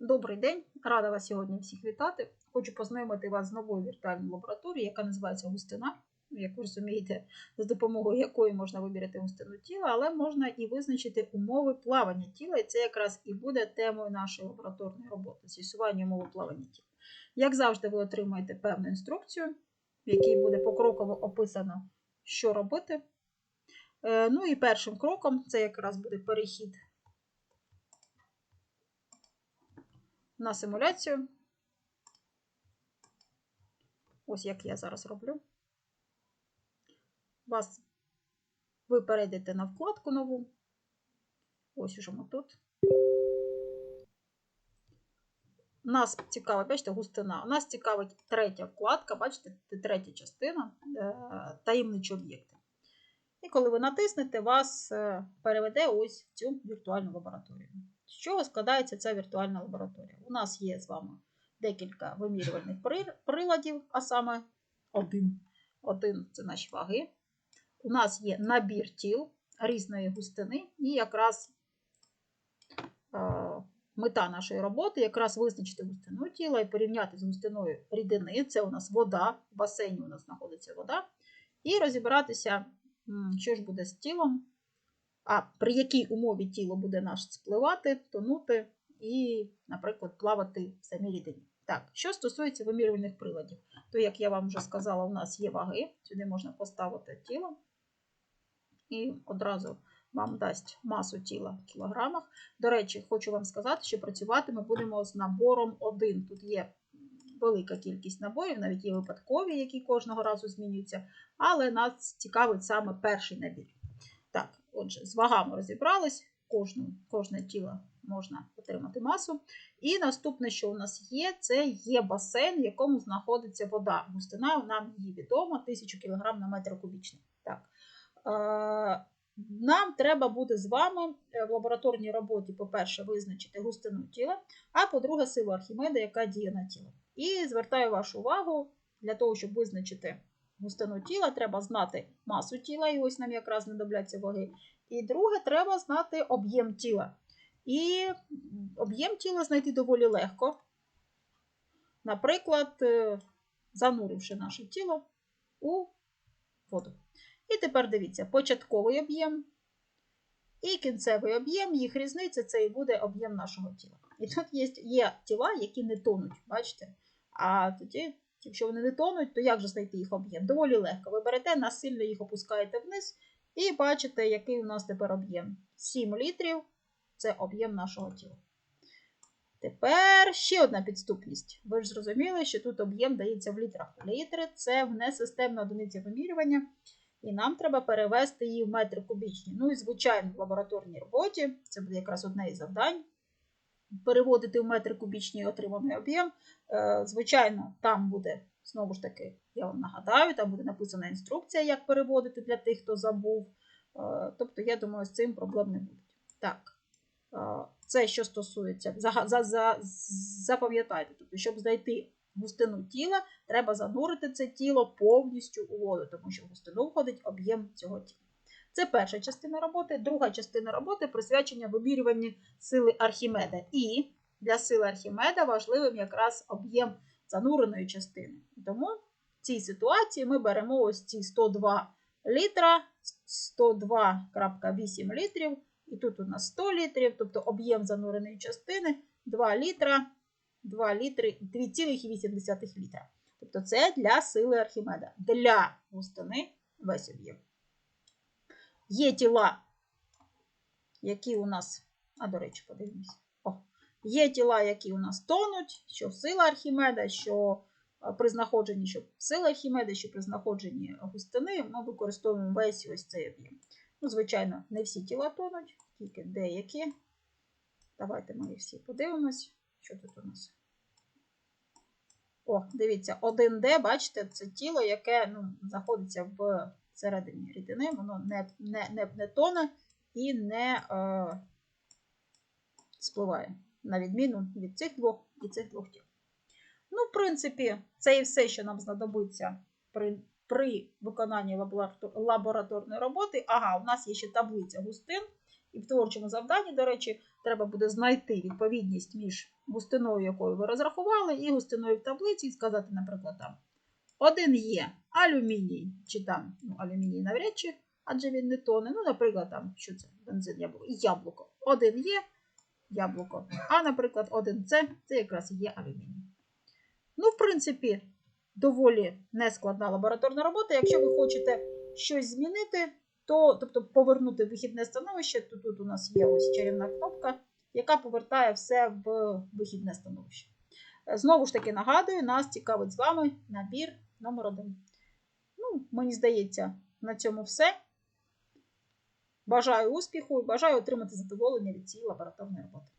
Добрий день, рада вас сьогодні всіх вітати. Хочу познайомити вас з новою віртуальною лабораторією, яка називається густина. Як ви розумієте, з допомогою якої можна виміряти густину тіла, але можна і визначити умови плавання тіла, і це якраз і буде темою нашої лабораторної роботи з'ясування умови плавання тіла. Як завжди, ви отримаєте певну інструкцію, в якій буде покроково описано, що робити. Е, Ну і першим кроком це якраз буде перехід на симуляцію. Ось як я зараз роблю. Вас ви перейдете на вкладку нову. Ось уже ми тут. Нас цікавить, бачите, густина. Нас цікавить третя вкладка, бачите, третя частина е, таємничі об'єкти. І коли ви натиснете, вас е, переведе ось в цю віртуальну лабораторію. З чого складається ця віртуальна лабораторія? У нас є з вами декілька вимірювальних приладів, а саме один. Один це наші ваги. У нас є набір тіл різної густини, і якраз е, мета нашої роботи якраз визначити густину тіла і порівняти з густиною рідини. Це у нас вода, в басейні у нас знаходиться вода. І розібратися, що ж буде з тілом, а при якій умові тіло буде наше спливати, тонути і, наприклад, плавати в самій рідині. Так, що стосується вимірювальних приладів, то, як я вам вже сказала, у нас є ваги, сюди можна поставити тіло і одразу вам дасть масу тіла в кілограмах. До речі, хочу вам сказати, що працювати ми будемо з набором 1. Тут є велика кількість наборів, навіть є випадкові, які кожного разу змінюються, але нас цікавить саме перший набір. Так, отже, з вагами розібрались, Кожну, кожне тіло можна отримати масу. І наступне, що у нас є, це є басейн, в якому знаходиться вода. Густина нам її відома, 1000 кг на метр кубічний. Так. Е, нам треба буде з вами в лабораторній роботі, по-перше, визначити густину тіла, а по-друге, силу Архімеда, яка діє на тіло. І звертаю вашу увагу, для того, щоб визначити густину тіла, треба знати масу тіла, і ось нам якраз знадобляться ваги. І друге, треба знати об'єм тіла. І об'єм тіла знайти доволі легко. Наприклад, зануривши наше тіло у воду. І тепер дивіться, початковий об'єм і кінцевий об'єм, їх різниця це і буде об'єм нашого тіла. І тут є, є тіла, які не тонуть, бачите? А тоді, якщо вони не тонуть, то як же знайти їх об'єм? Доволі легко. Ви берете, насильно їх опускаєте вниз, і бачите, який у нас тепер об'єм. 7 літрів це об'єм нашого тіла. Тепер ще одна підступність. Ви ж зрозуміли, що тут об'єм дається в літрах. Літри це внесистемна одиниця вимірювання, і нам треба перевести її в метри кубічні. Ну і, звичайно, в лабораторній роботі це буде якраз одне із завдань. Переводити в метри кубічні отриманий об'єм. Звичайно, там буде, знову ж таки, я вам нагадаю, там буде написана інструкція, як переводити для тих, хто забув. Тобто, я думаю, з цим проблем не буде. Так, це що стосується, запам'ятайте, тобто, щоб знайти густину тіла, треба занурити це тіло повністю у воду, тому що в густину входить об'єм цього тіла. Це перша частина роботи. Друга частина роботи присвячення вимірюванню сили Архімеда. І для сили Архімеда важливим якраз об'єм зануреної частини. Тому в цій ситуації ми беремо ось ці 102 літра, 102,8 літрів, і тут у нас 100 літрів, тобто об'єм зануреної частини 2 літра, 2 літри, 2,8 літра. Тобто це для сили Архімеда. Для густини весь об'єм. Є тіла, які у нас, а до речі, подивимося. О, Є тіла, які у нас тонуть, що сила Архімеда, що при знаходженні що сила Архімеда, що при знаходженні густини, ми використовуємо весь ось цей об'єм. Ну, Звичайно, не всі тіла тонуть, тільки деякі. Давайте ми їх всі подивимось, що тут у нас. О, дивіться, 1D, бачите, це тіло, яке ну, знаходиться в середині рідини, воно не не, не, не тоне і не е, спливає, на відміну від цих двох і цих двох тіл. Ну, в принципі, це і все, що нам знадобиться при при виконанні лабораторної роботи. Ага, у нас є ще таблиця густин. І в творчому завданні, до речі, треба буде знайти відповідність між густиною, якою ви розрахували, і густиною в таблиці, і сказати, наприклад, там 1 є алюміній, чи там ну, алюміній навряд чи, адже він не тоне. Ну, наприклад, там, що це бензин, яблуко, яблуко. 1 є яблуко. А, наприклад, 1 це, це якраз є алюміній. Ну, в принципі, доволі нескладна лабораторна робота. Якщо ви хочете щось змінити, то, тобто повернути вихідне становище, то тут у нас є ось чарівна кнопка, яка повертає все в вихідне становище. Знову ж таки нагадую, нас цікавить з вами набір номер 1. Ну, мені здається, на цьому все. Бажаю успіху і бажаю отримати задоволення від цієї лабораторної роботи.